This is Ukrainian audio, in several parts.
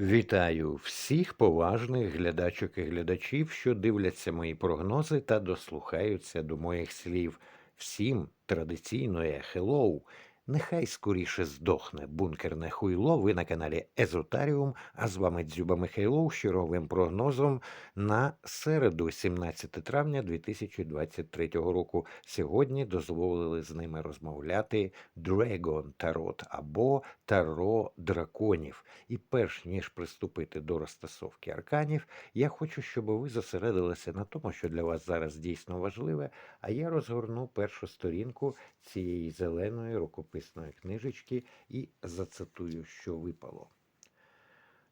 Вітаю всіх поважних глядачок і глядачів, що дивляться мої прогнози та дослухаються до моїх слів. Всім традиційне хеллоу. Нехай скоріше здохне бункерне хуйло. Ви на каналі Езотаріум, а з вами Дзюба Михайлов з черговим прогнозом на середу, 17 травня 2023 року. Сьогодні дозволили з ними розмовляти Dragon Tarot або Таро драконів. І перш ніж приступити до розтасовки арканів, я хочу, щоб ви зосередилися на тому, що для вас зараз дійсно важливе, а я розгорну першу сторінку цієї зеленої рукописної книжечки і зацитую, що випало.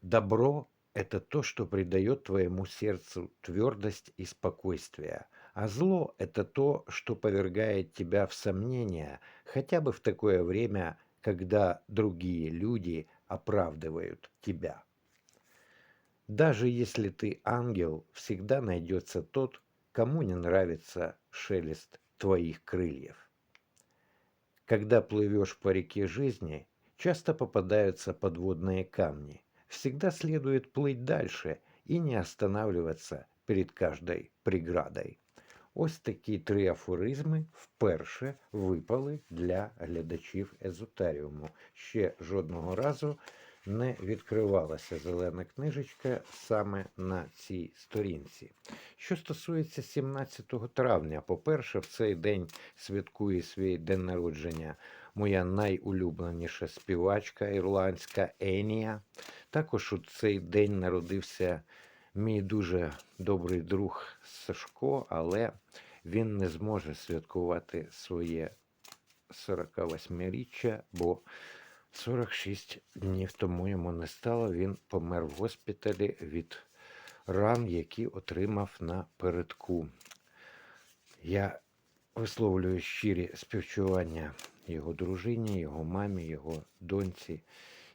Добро – это то, что придает твоему сердцу твердость и спокойствие, а зло – это то, что повергает тебя в сомнения, хотя бы в такое время, когда другие люди оправдывают тебя. Даже если ты ангел, всегда найдется тот, кому не нравится шелест твоих крыльев. Когда плывешь по реке жизни, часто попадаются подводные камни. Всегда следует плыть дальше и не останавливаться перед каждой преградой. Ось такі три афоризми вперше випали для глядачів езотеріуму. Ще жодного разу не відкривалася зелена книжечка саме на цій сторінці. Що стосується 17 травня, по-перше, в цей день святкує свій день народження моя найулюбленіша співачка ірландська Енія. Також у цей день народився мій дуже добрий друг Сашко, але він не зможе святкувати своє 48-річчя, бо 46 днів тому йому не стало. Він помер в госпіталі від ран, які отримав на передку. Я висловлюю щирі співчування його дружині, його мамі, його доньці.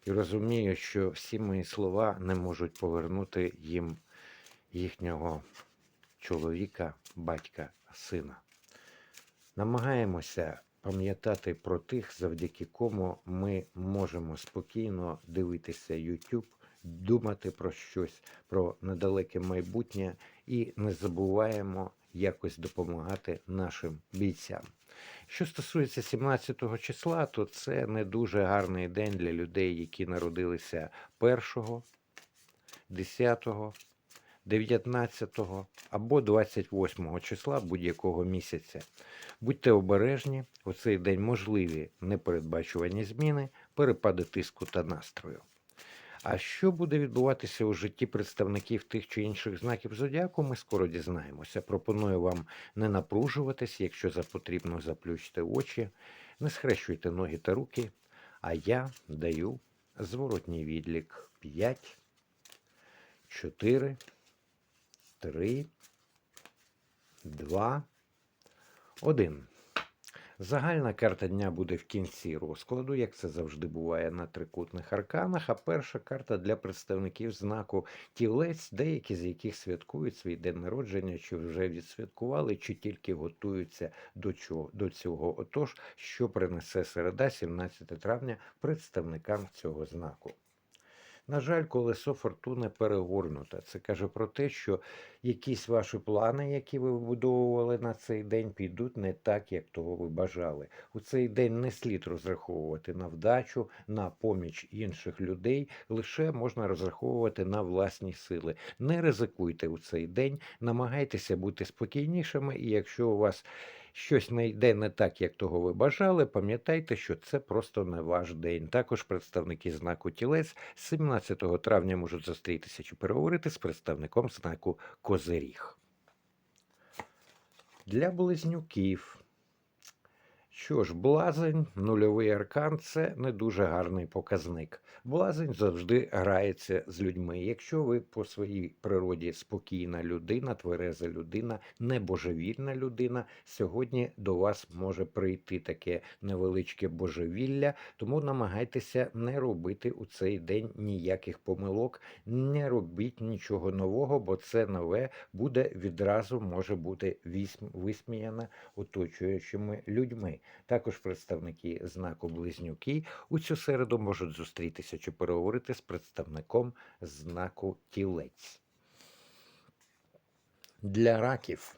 І розумію, що всі мої слова не можуть повернути їм їхнього чоловіка, батька, сина. Намагаємося пам'ятати про тих, завдяки кому ми можемо спокійно дивитися YouTube, думати про щось, про недалеке майбутнє і не забуваємо якось допомагати нашим бійцям. Що стосується 17 числа, то це не дуже гарний день для людей, які народилися 1, 10, 19 або 28 числа будь-якого місяця. Будьте обережні, у цей день можливі непередбачувані зміни, перепади тиску та настрою. А що буде відбуватися у житті представників тих чи інших знаків зодіаку, ми скоро дізнаємося. Пропоную вам не напружуватись, якщо за потрібно заплющте очі, не схрещуйте ноги та руки, а я даю зворотній відлік 5, 4, 3, 2, 1. Загальна карта дня буде в кінці розкладу, як це завжди буває на трикутних арканах. А перша карта для представників знаку тілець, деякі з яких святкують свій день народження, чи вже відсвяткували, чи тільки готуються до чого до цього. Отож, що принесе середа, 17 травня, представникам цього знаку. На жаль, колесо фортуни перегорнуте. Це каже про те, що якісь ваші плани, які ви вибудовували на цей день, підуть не так, як того ви бажали. У цей день не слід розраховувати на вдачу, на поміч інших людей. Лише можна розраховувати на власні сили. Не ризикуйте у цей день, намагайтеся бути спокійнішими, і якщо у вас щось не йде не так, як того ви бажали, пам'ятайте, що це просто не ваш день. Також представники знаку тілець 17 травня можуть зустрітися чи переговорити з представником знаку Козиріг. Для близнюків. Що ж, блазень, нульовий аркан це не дуже гарний показник. Блазень завжди грається з людьми. Якщо ви по своїй природі спокійна людина, твереза людина, небожевільна людина, сьогодні до вас може прийти таке невеличке божевілля, тому намагайтеся не робити у цей день ніяких помилок, не робіть нічого нового, бо це нове буде відразу може бути висміяне оточуючими людьми. Також представники знаку Близнюки у цю середу можуть зустрітися чи переговорити з представником знаку Тілець. Для раків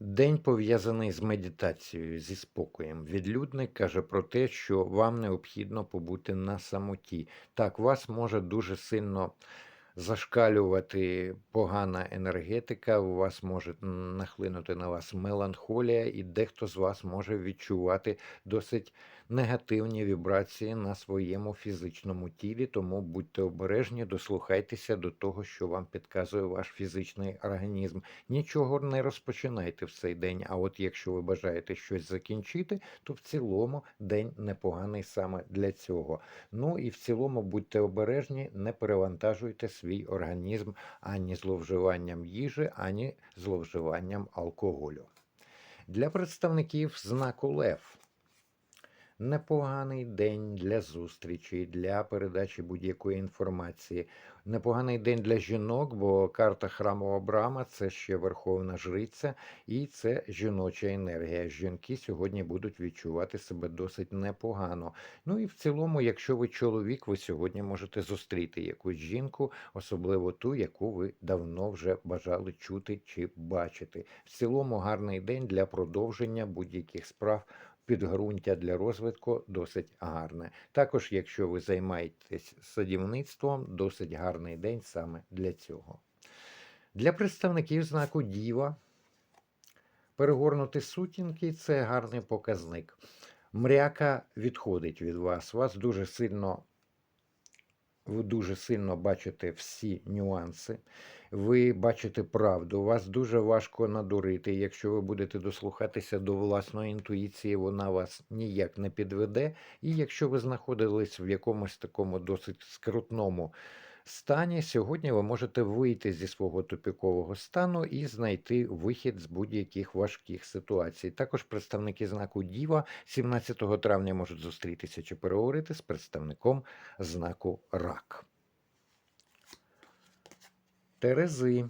День пов'язаний з медитацією, зі спокоєм. Відлюдник каже про те, що вам необхідно побути на самоті. Так, вас може дуже сильно зашкалювати погана енергетика, у вас може нахлинути на вас меланхолія, і дехто з вас може відчувати досить негативні вібрації на своєму фізичному тілі, тому будьте обережні, дослухайтеся до того, що вам підказує ваш фізичний організм. Нічого не розпочинайте в цей день. А от якщо ви бажаєте щось закінчити, то в цілому день непоганий саме для цього. Ну і в цілому будьте обережні, не перевантажуйте свій організм ані зловживанням їжі, ані зловживанням алкоголю. Для представників знаку Лев непоганий день для зустрічі, для передачі будь-якої інформації. Непоганий день для жінок, бо карта храмова брама це ще верховна жриця, і це жіноча енергія. Жінки сьогодні будуть відчувати себе досить непогано. Ну і в цілому, якщо ви чоловік, ви сьогодні можете зустріти якусь жінку, особливо ту, яку ви давно вже бажали чути чи бачити. В цілому гарний день для продовження будь-яких справ підґрунтя для розвитку досить гарне. Також, якщо ви займаєтесь садівництвом, досить гарний день саме для цього. Для представників знаку Діва перегорнути сутінки це гарний показник. Мряка відходить від вас. Вас дуже сильно ви дуже сильно бачите всі нюанси, ви бачите правду, вас дуже важко надурити. Якщо ви будете дослухатися до власної інтуїції, вона вас ніяк не підведе. І якщо ви знаходились в якомусь такому досить скрутному стані, сьогодні ви можете вийти зі свого тупікового стану і знайти вихід з будь-яких важких ситуацій. Також представники знаку Діва 17 травня можуть зустрітися чи переговорити з представником знаку Рак. Терези.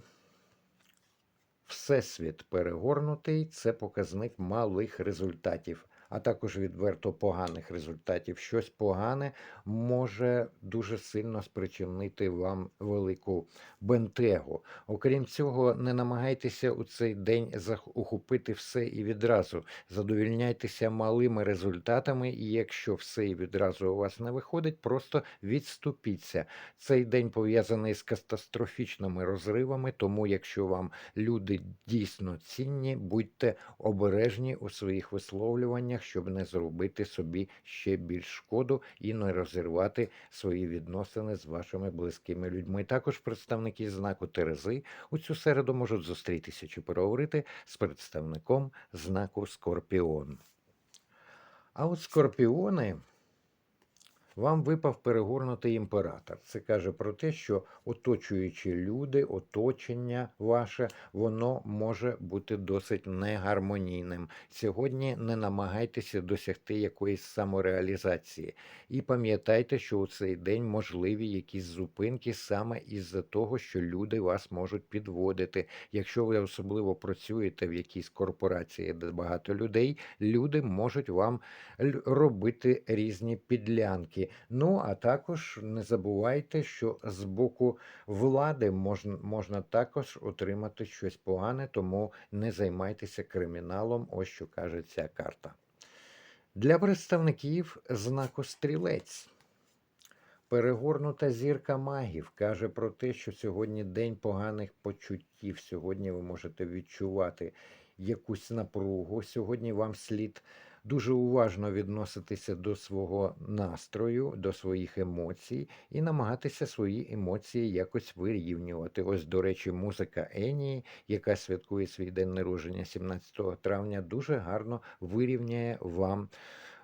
Всесвіт перегорнутий це показник малих результатів а також відверто поганих результатів. Щось погане може дуже сильно спричинити вам велику бентегу. Окрім цього, не намагайтеся у цей день ухопити все і відразу. Задовільняйтеся малими результатами, і якщо все і відразу у вас не виходить, просто відступіться. Цей день пов'язаний з катастрофічними розривами, тому якщо вам люди дійсно цінні, будьте обережні у своїх висловлюваннях змаганнях, щоб не зробити собі ще більш шкоду і не розірвати свої відносини з вашими близькими людьми. Також представники знаку Терези у цю середу можуть зустрітися чи поговорити з представником знаку Скорпіон. А от скорпіони. Вам випав перегорнутий імператор. Це каже про те, що оточуючі люди, оточення ваше, воно може бути досить негармонійним. Сьогодні не намагайтеся досягти якоїсь самореалізації. І пам'ятайте, що у цей день можливі якісь зупинки саме із-за того, що люди вас можуть підводити. Якщо ви особливо працюєте в якійсь корпорації, де багато людей, люди можуть вам робити різні підлянки. Ну, а також не забувайте, що з боку влади можна, можна також отримати щось погане, тому не займайтеся криміналом, ось що каже ця карта. Для представників знаку стрілець. Перегорнута зірка магів каже про те, що сьогодні день поганих почуттів. Сьогодні ви можете відчувати якусь напругу. Сьогодні вам слід дуже уважно відноситися до свого настрою, до своїх емоцій і намагатися свої емоції якось вирівнювати. Ось, до речі, музика Енії, яка святкує свій день народження 17 травня, дуже гарно вирівняє вам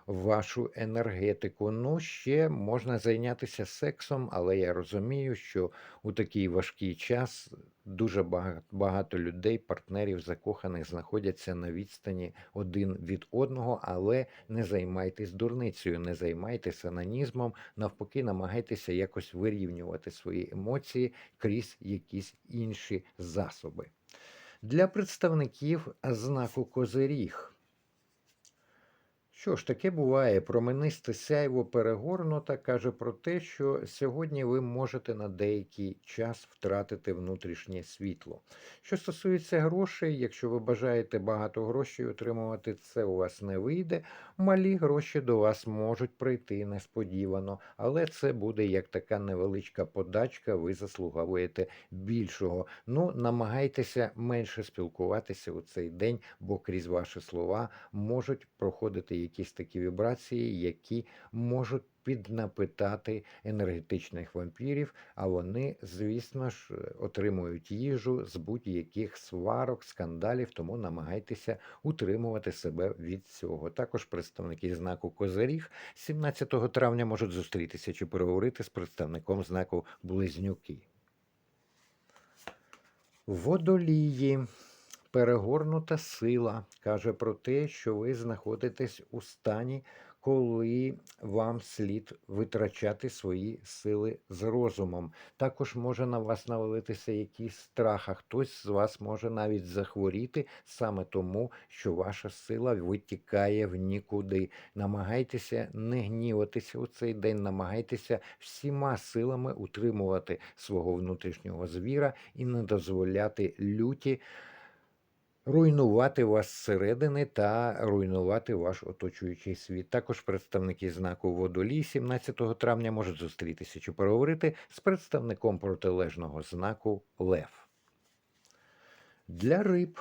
вашу енергетику. Ну, ще можна зайнятися сексом, але я розумію, що у такий важкий час дуже багато людей, партнерів закоханих, знаходяться на відстані один від одного, але не займайтесь дурницею, не займайтеся анонізмом, навпаки, намагайтеся якось вирівнювати свої емоції крізь якісь інші засоби. Для представників знаку Козиріг. Що ж, таке буває. Променисте сяйво перегорнута каже про те, що сьогодні ви можете на деякий час втратити внутрішнє світло. Що стосується грошей, якщо ви бажаєте багато грошей отримувати, це у вас не вийде. Малі гроші до вас можуть прийти несподівано, але це буде як така невеличка подачка, ви заслуговуєте більшого. Ну, намагайтеся менше спілкуватися у цей день, бо крізь ваші слова можуть проходити якісь такі вібрації, які можуть піднапитати енергетичних вампірів, а вони, звісно ж, отримують їжу з будь-яких сварок, скандалів, тому намагайтеся утримувати себе від цього. Також представники знаку Козиріг 17 травня можуть зустрітися чи переговорити з представником знаку Близнюки. Водолії. Перегорнута сила каже про те, що ви знаходитесь у стані, коли вам слід витрачати свої сили з розумом. Також може на вас навалитися якийсь страх, а хтось з вас може навіть захворіти саме тому, що ваша сила витікає в нікуди. Намагайтеся не гніватися у цей день, намагайтеся всіма силами утримувати свого внутрішнього звіра і не дозволяти люті руйнувати вас зсередини та руйнувати ваш оточуючий світ. Також представники знаку Водолій 17 травня можуть зустрітися чи поговорити з представником протилежного знаку Лев. Для риб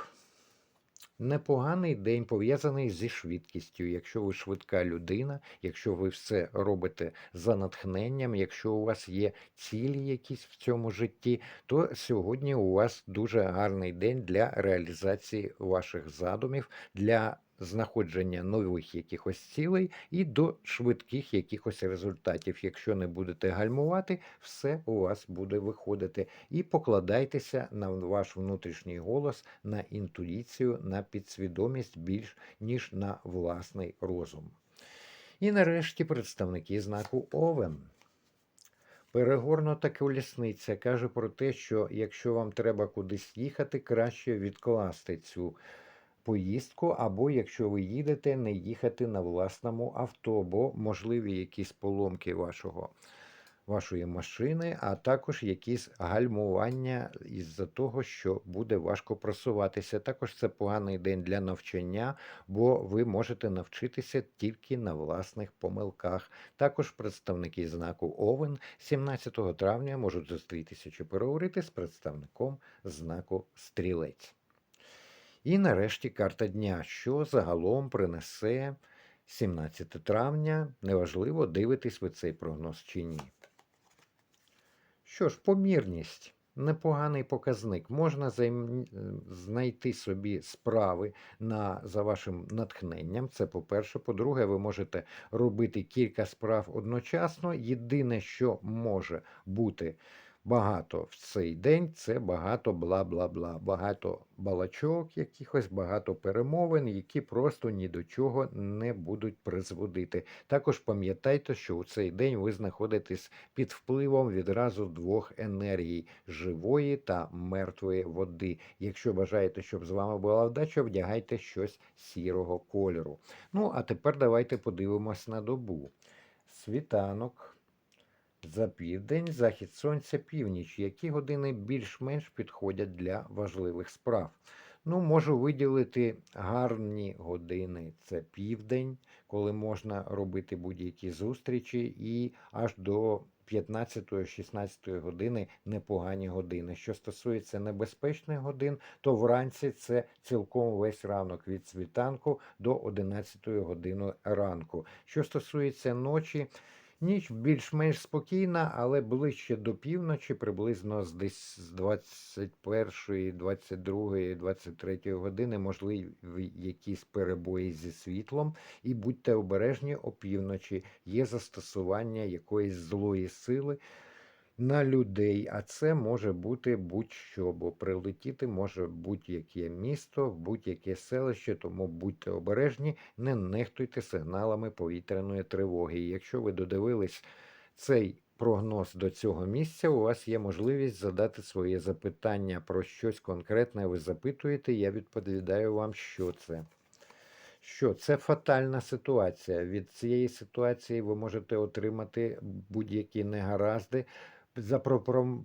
непоганий день пов'язаний зі швидкістю. Якщо ви швидка людина, якщо ви все робите за натхненням, якщо у вас є цілі якісь в цьому житті, то сьогодні у вас дуже гарний день для реалізації ваших задумів, для знаходження нових якихось цілей і до швидких якихось результатів. Якщо не будете гальмувати, все у вас буде виходити. І покладайтеся на ваш внутрішній голос, на інтуїцію, на підсвідомість більш ніж на власний розум. І нарешті представники знаку Овен. Перегорнута колісниця каже про те, що якщо вам треба кудись їхати, краще відкласти цю поїздку, або якщо ви їдете, не їхати на власному авто, бо можливі якісь поломки вашого. Вашої машини, а також якісь гальмування із-за того, що буде важко просуватися. Також це поганий день для навчання, бо ви можете навчитися тільки на власних помилках. Також представники знаку Овен 17 травня можуть зустрітися чи переговорити з представником знаку Стрілець. І нарешті карта дня, що загалом принесе 17 травня. Неважливо, дивитесь ви цей прогноз чи ні. Що ж, помірність. Непоганий показник. Можна знайти собі справи на, за вашим натхненням. Це по-перше. По-друге, ви можете робити кілька справ одночасно. Єдине, що може бути багато в цей день це багато бла бла бла, багато балачок, якихось багато перемовин, які просто ні до чого не будуть призводити. Також пам'ятайте, що у цей день ви знаходитесь під впливом відразу двох енергій живої та мертвої води. Якщо бажаєте, щоб з вами була вдача, вдягайте щось сірого кольору. Ну, а тепер давайте подивимось на добу. Світанок. За південь, захід сонця, північ. Які години більш-менш підходять для важливих справ? Ну, можу виділити гарні години. Це південь, коли можна робити будь-які зустрічі, і аж до 15-16 години непогані години. Що стосується небезпечних годин, то вранці це цілком весь ранок від світанку до 11 години ранку. Що стосується ночі, Ніч більш-менш спокійна, але ближче до півночі, приблизно з десь з 21, 22, 23 години, можливі якісь перебої зі світлом. І будьте обережні опівночі, є застосування якоїсь злої сили на людей, а це може бути будь-що, бо прилетіти може будь-яке місто, будь-яке селище, тому будьте обережні, не нехтуйте сигналами повітряної тривоги. Якщо ви додивились цей прогноз до цього місця, у вас є можливість задати своє запитання про щось конкретне. Ви запитуєте, я відповідаю вам, що це. що це фатальна ситуація. Від цієї ситуації ви можете отримати будь-які негаразди.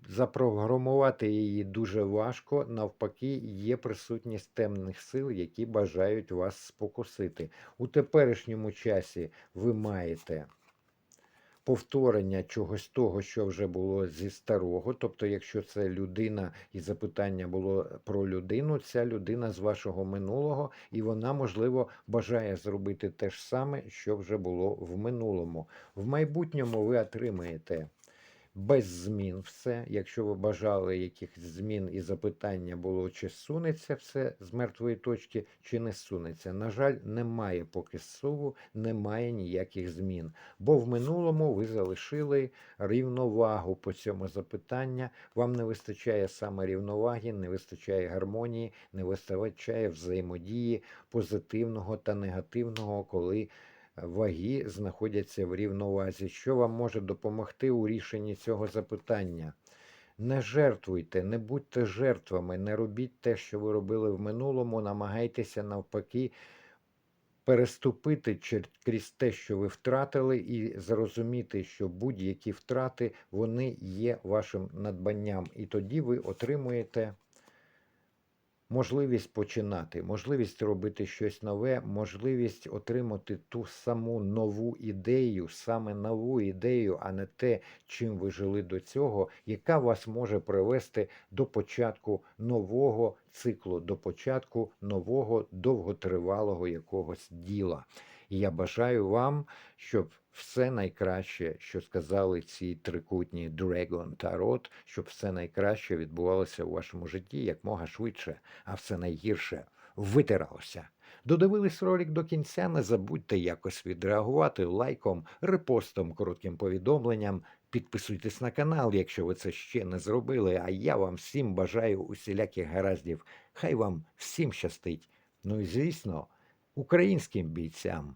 Запрограмувати її дуже важко. Навпаки, є присутність темних сил, які бажають вас спокусити. У теперішньому часі ви маєте повторення чогось того, що вже було зі старого. Тобто, якщо це людина і запитання було про людину, ця людина з вашого минулого, і вона, можливо, бажає зробити те ж саме, що вже було в минулому. В майбутньому ви отримаєте. Без змін все. Якщо ви бажали якихось змін і запитання було, чи сунеться все з мертвої точки, чи не сунеться. На жаль, немає поки суву, немає ніяких змін. Бо в минулому ви залишили рівновагу по цьому запитання. Вам не вистачає саме рівноваги, не вистачає гармонії, не вистачає взаємодії позитивного та негативного, коли ваги знаходяться в рівновазі. Що вам може допомогти у рішенні цього запитання? Не жертвуйте, не будьте жертвами, не робіть те, що ви робили в минулому, намагайтеся навпаки переступити крізь те, що ви втратили, і зрозуміти, що будь-які втрати вони є вашим надбанням. І тоді ви отримуєте можливість починати, можливість робити щось нове, можливість отримати ту саму нову ідею, саме нову ідею, а не те, чим ви жили до цього, яка вас може привести до початку нового циклу, до початку нового довготривалого якогось діла. І я бажаю вам, щоб все найкраще, що сказали ці трикутні Dragon та Рот, щоб все найкраще відбувалося у вашому житті якмога швидше, а все найгірше витиралося. Додивились ролик до кінця, не забудьте якось відреагувати лайком, репостом, коротким повідомленням. Підписуйтесь на канал, якщо ви це ще не зробили. А я вам всім бажаю усіляких гараздів. Хай вам всім щастить. Ну і звісно, українським бійцям